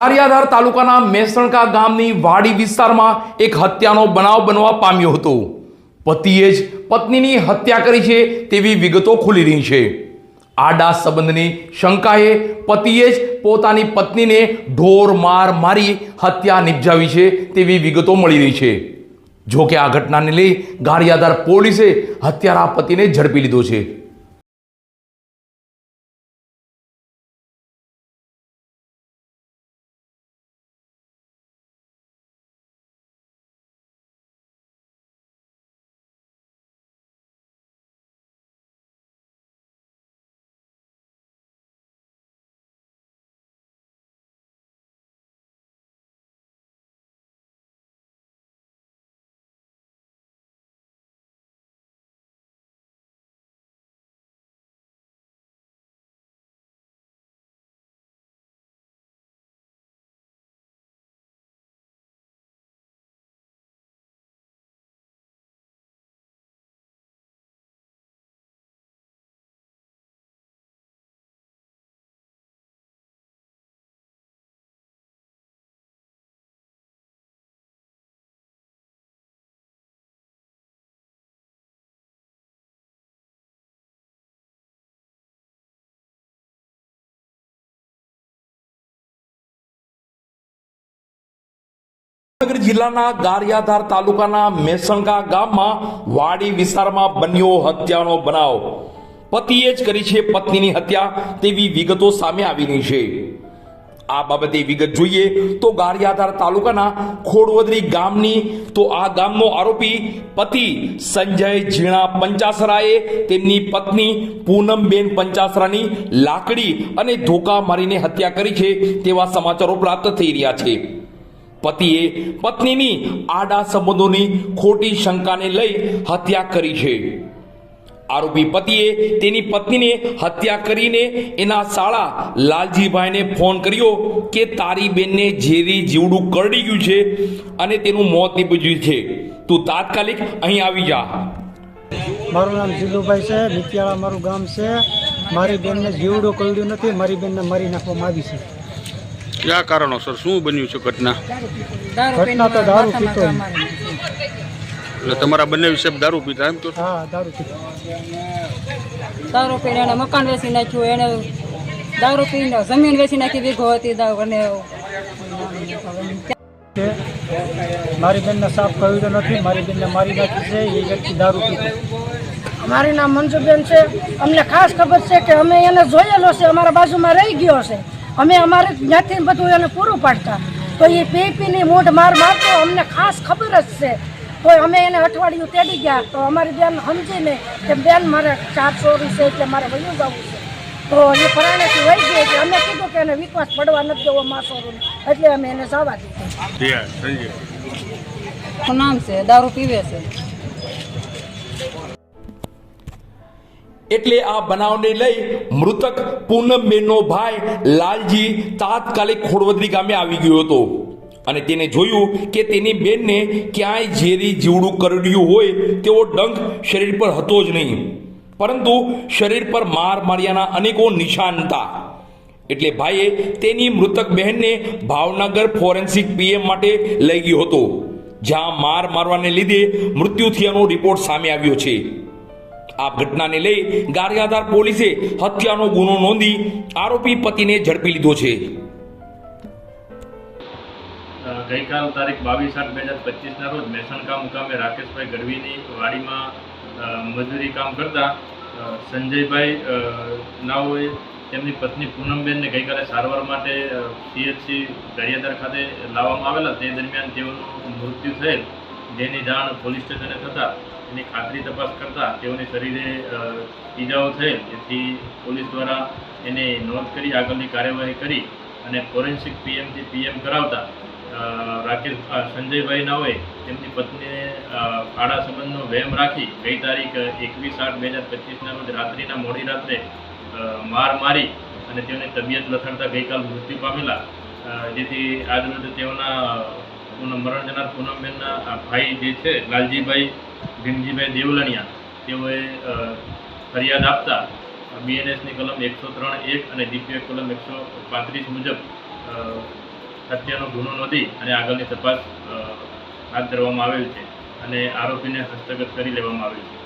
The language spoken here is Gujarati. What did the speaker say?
આર્યાધાર તાલુકાના મેસણકા ગામની વાડી વિસ્તારમાં એક હત્યાનો બનાવ બનવા પામ્યો હતો. પતિએ જ પત્નીની હત્યા કરી છે તેવી વિગતો ખુલી રહી છે. આડા સંબંધની શંકાએ પતિએ જ પોતાની પત્નીને ઢોર માર મારી હત્યા નિપજાવી છે તેવી વિગતો મળી રહી છે. જો કે આ ઘટનાને લઈ ગારિયાધાર પોલીસે હત્યારા પતિને ઝડપી લીધો છે. ભાવનગર જિલ્લાના ગારિયાધાર તાલુકાના મેસણકા ગામમાં વાડી વિસ્તારમાં બન્યો હત્યાનો બનાવ. પતિએ જ કરી છે પત્નીની હત્યા તેવી વિગતો સામે આવી રહી છે. આ બાબતે વિગત જોઈએ તો ગારિયાધાર તાલુકાના ખોડવદરી ગામની તો આ ગામનો આરોપી પતિ સંજય ઝીણા પંચાસરાએ તેમની પત્ની પૂનમબેન પંચાસરાની લાકડી અને ધોકા મારીને હત્યા કરી છે તેવા સમાચારો પ્રાપ્ત થઈ રહ્યા છે. પતિએ પત્નીની આડા સંબંધોની ખોટી શંકાને લઈ હત્યા કરી છે. આરોપી પતિએ તેની પત્નીને હત્યા કરીને એના સાળા લાલજીભાઈને ફોન કર્યો કે તારી બેનને ઝેરી જીવડું કરડી ગયું છે અને તેનું મોત નીપજ્યું છે. તું તાત્કાલિક અહીં આવી જા. મારું નામ જીલુભાઈ છે મિતિયાળા મારું ગામ છે. મારી બેનને જીવડું કરડ્યું નથી, મારી બેનને મારી નાખવામાં આવી છે. કયા કારણોસર? શું બન્યું છે ઘટના? ઘટના તો દારૂ પીતો એટલે તમારા બંને વિશે દારૂ પીતા એમ તો હા દારૂ પીતો. દારૂ પીને એને મકાન વેચી નાખ્યું એને દારૂ પીને જમીન વેચી નાખી વીઘો હતી દા- અને મારી બેનને સાફ કર્યું નથી મારી બેનને મારી નાખી છે એ વ્યક્તિ દારૂ પીતો. મારું નામ મંજુબેન છે. અમને ખાસ ખબર છે કે અમે એને જોયેલો છે અમારા બાજુમાં રહી ગયો છે. અમે અમારે જ્યાંથી બધું એને પૂરું પાડતા. તો એ પી પીની મૂઢ માર મારતો અમને ખાસ ખબર જ છે. તો અમે એને અઠવાડિયું તેડી ગયા. તો અમારી બેન સમજીને કે બેન મારે ચાર ચોરી છે એટલે મારે વયું જવું છે. તો એ પરાણેથી વહી ગઈ એટલે અમે કીધું કે એને વિશ્વાસ પડવા નથી દેવો માસોરું. એટલે અમે એને જવા દીધું. નામ છે? દારૂ પીવે છે? એટલે આ બનાવને લઈ મૃતક પૂનમબેનનો ભાઈ લાલજી તાત્કાલિક ખોડવદરી ગામે આવી ગયો હતો. અને તેને જોયું કે તેની બેનને ક્યાંય ઝેરી જીવડું કરડ્યું હોય તેવો ડંખ શરીર પર હતો જ નહીં. પરંતુ શરીર પર માર માર્યાના અનેકો નિશાન હતા. એટલે ભાઈએ તેની મૃતક બહેનને ભાવનગર ફોરેન્સિક પીએમ માટે લઈ ગયો હતો, જ્યાં માર મારવાને લીધે મૃત્યુ થયાનો રિપોર્ટ સામે આવ્યો છે. આ ઘટનાને લઈ ગારિયાધાર પોલીસે હત્યાનો ગુનો નોંધી આરોપી પતિને ઝડપી લીધો છે. ગઈકાલ તારીખ બાવીસ આઠ બે હજાર પચીસના રોજ મેસણકા મુકામે રાકેશભાઈ ગઢવીની વાડીમાં મજૂરી કામ કરતા સંજયભાઈ નાઓએ તેમની પત્ની પૂનમબેનને ગઈકાલે સારવાર માટે સીએચસી ગારિયાધાર ખાતે લાવવામાં આવેલા. તે દરમિયાન તેઓનું મૃત્યુ થયેલ. જેની જાણ પોલીસ સ્ટેશને થતાં એની ખાતરી તપાસ કરતાં તેઓની શરીરે ઈજાઓ થયેલ તેથી પોલીસ દ્વારા એને નોંધ કરી આગળની કાર્યવાહી કરી અને ફોરેન્સિક પીએમથી પીએમ કરાવતા રાકેશ સંજયભાઈ નાઓએ તેમની પત્નીને આડા સંબંધનો વહેમ રાખી ગઈ તારીખ એકવીસ આઠ બે હજાર પચીસના રોજ રાત્રિના મોડી રાત્રે માર મારી અને તેઓની તબિયત લથડતા ગઈકાલ મૃત્યુ પામેલા જેથી જેથી આજરોજ તેઓના મરણ જનાર પૂનમબેનના ભાઈ જે છે, લાલજીભાઈ ભીમજીભાઈ દેવલણિયા. તેઓએ ફરિયાદ આપતા બીએનએસની કલમ એકસો ત્રણ એક અને ડીપીએફ કલમ એકસો પાંત્રીસ મુજબ હત્યાનો ગુનો નોંધી અને આગળની તપાસ હાથ ધરવામાં આવેલ છે અને આરોપીને હસ્તગત કરી લેવામાં આવેલ છે.